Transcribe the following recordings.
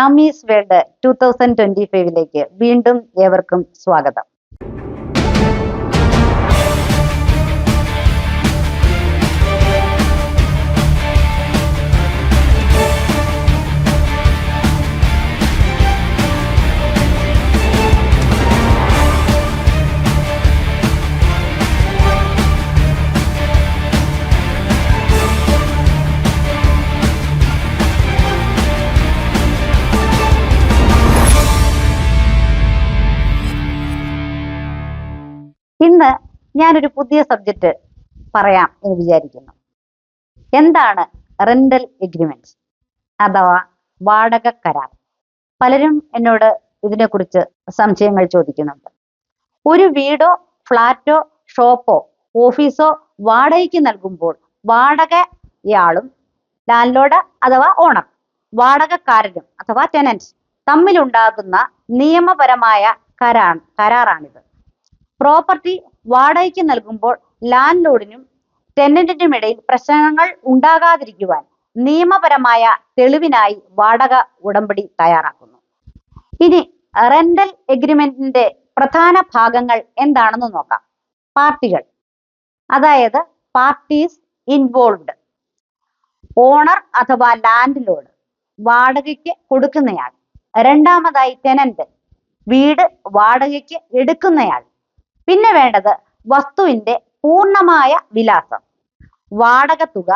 Ami's world two thousand twenty ഫൈവിലേക്ക് വീണ്ടും ഏവർക്കും സ്വാഗതം. ഇന്ന് ഞാനൊരു പുതിയ സബ്ജക്റ്റ് പറയാം എന്ന് വിചാരിക്കുന്നു. എന്താണ് റെന്റൽ എഗ്രിമെന്റ് അഥവാ വാടക കരാർ? പലരും എന്നോട് ഇതിനെക്കുറിച്ച് സംശയങ്ങൾ ചോദിക്കുന്നുണ്ട്. ഒരു വീടോ ഫ്ലാറ്റോ ഷോപ്പോ ഓഫീസോ വാടകയ്ക്ക് നൽകുമ്പോൾ വാടകയാളും ലാൻഡ്ലോഡ് അഥവാ ഓണർ വാടകക്കാരനും അഥവാ ടെനന്റ് തമ്മിലുണ്ടാകുന്ന നിയമപരമായ കരാ കരാറാണിത്. പ്രോപ്പർട്ടി വാടകയ്ക്ക് നൽകുമ്പോൾ ലാൻഡ് ലോഡിനും ടെനന്റിനും ഇടയിൽ പ്രശ്നങ്ങൾ ഉണ്ടാകാതിരിക്കുവാൻ നിയമപരമായ തെളിവിനായി വാടക ഉടമ്പടി തയ്യാറാക്കുന്നു. ഇനി റെന്റൽ എഗ്രിമെന്റിന്റെ പ്രധാന ഭാഗങ്ങൾ എന്താണെന്ന് നോക്കാം. പാർട്ടികൾ അതായത് പാർട്ടീസ് ഇൻവോൾവ്ഡ് ഓണർ അഥവാ ലാൻഡ് ലോഡ് വാടകയ്ക്ക് കൊടുക്കുന്നയാൾ രണ്ടാമതായി ടെനന്റ് വീട് വാടകയ്ക്ക് എടുക്കുന്നയാൾ പിന്നെ വേണ്ടത് വസ്തുവിന്റെ പൂർണമായ വിലാസം. വാടക തുക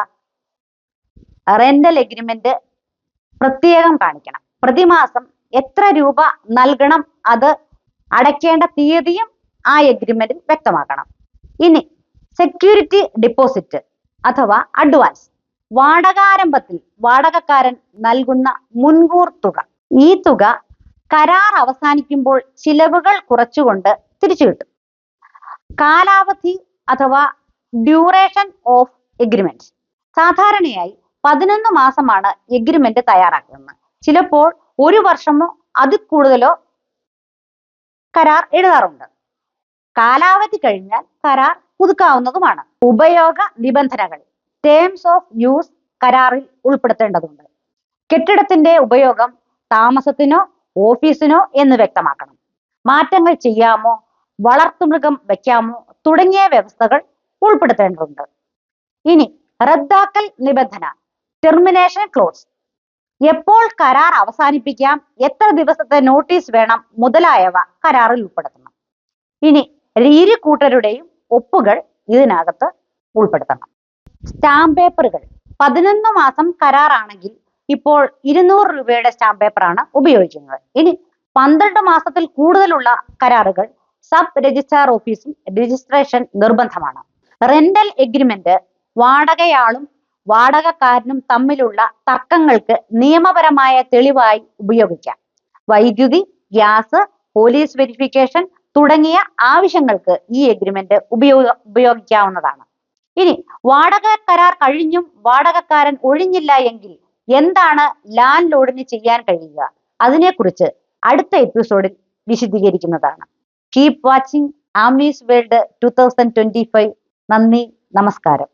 റെന്റൽ എഗ്രിമെന്റ് പ്രത്യേകം കാണിക്കണം. പ്രതിമാസം എത്ര രൂപ നൽകണം അത് അടയ്ക്കേണ്ട തീയതിയും ആ എഗ്രിമെന്റിൽ വ്യക്തമാക്കണം. ഇനി സെക്യൂരിറ്റി ഡിപ്പോസിറ്റ് അഥവാ അഡ്വാൻസ് വാടകാരംഭത്തിൽ വാടകക്കാരൻ നൽകുന്ന മുൻകൂർ തുക. ഈ തുക കരാർ അവസാനിക്കുമ്പോൾ ചിലവുകൾ കുറച്ചുകൊണ്ട് തിരിച്ചു കിട്ടും കാലാവധി അഥവാ ഡ്യൂറേഷൻ ഓഫ് എഗ്രിമെന്റ് സാധാരണയായി പതിനൊന്ന് മാസമാണ് എഗ്രിമെന്റ് തയ്യാറാക്കുന്നത്. ചിലപ്പോൾ ഒരു വർഷമോ അതിൽ കൂടുതലോ കരാർ എഴുതാറുണ്ട്. കാലാവധി കഴിഞ്ഞാൽ കരാർ പുതുക്കാവുന്നതുമാണ്. ഉപയോഗ നിബന്ധനകൾ ടേംസ് ഓഫ് യൂസ് കരാറിൽ ഉൾപ്പെടുത്തേണ്ടതുണ്ട്. കെട്ടിടത്തിന്റെ ഉപയോഗം താമസത്തിനോ ഓഫീസിനോ എന്ന് വ്യക്തമാക്കണം. മാറ്റങ്ങൾ ചെയ്യാമോ? വളർത്തുമൃഗം വയ്ക്കാമോ തുടങ്ങിയ വ്യവസ്ഥകൾ ഉൾപ്പെടുത്തേണ്ടതുണ്ട്. ഇനി റദ്ദാക്കൽ നിബന്ധന ടെർമിനേഷൻ ക്ലോസ് എപ്പോൾ കരാർ അവസാനിപ്പിക്കാം എത്ര ദിവസത്തെ നോട്ടീസ് വേണം മുതലായവ കരാറിൽ ഉൾപ്പെടുത്തണം. ഇനി ഇരു കൂട്ടരുടെയും ഒപ്പുകൾ ഇതിനകത്ത് ഉൾപ്പെടുത്തണം. സ്റ്റാമ്പ് പേപ്പറുകൾ പതിനൊന്ന് മാസം കരാറാണെങ്കിൽ ഇപ്പോൾ ഇരുന്നൂറ് രൂപയുടെ സ്റ്റാമ്പ് പേപ്പറാണ് ഉപയോഗിക്കുന്നത്. ഇനി പന്ത്രണ്ട് മാസത്തിൽ കൂടുതലുള്ള കരാറുകൾ സബ് രജിസ്ട്രാർ ഓഫീസിൽ രജിസ്ട്രേഷൻ നിർബന്ധമാണ്. റെന്റൽ എഗ്രിമെന്റ് വാടകയാളും വാടകക്കാരനും തമ്മിലുള്ള തർക്കങ്ങൾക്ക് നിയമപരമായ തെളിവായി ഉപയോഗിക്കാം. വൈദ്യുതി ഗ്യാസ് പോലീസ് വെരിഫിക്കേഷൻ തുടങ്ങിയ ആവശ്യങ്ങൾക്ക് ഈ എഗ്രിമെന്റ് ഉപയോഗ ഉപയോഗിക്കാവുന്നതാണ്. ഇനി വാടക കരാർ കഴിഞ്ഞും വാടകക്കാരൻ ഒഴിഞ്ഞില്ല എങ്കിൽ എന്താണ് ലാൻഡ് ലോഡിന് ചെയ്യാൻ കഴിയുക? അതിനെക്കുറിച്ച് അടുത്ത എപ്പിസോഡിൽ വിശദീകരിക്കുന്നതാണ്. Keep watching Ami's world two thousand twenty five നന്ദി നമസ്കാരം.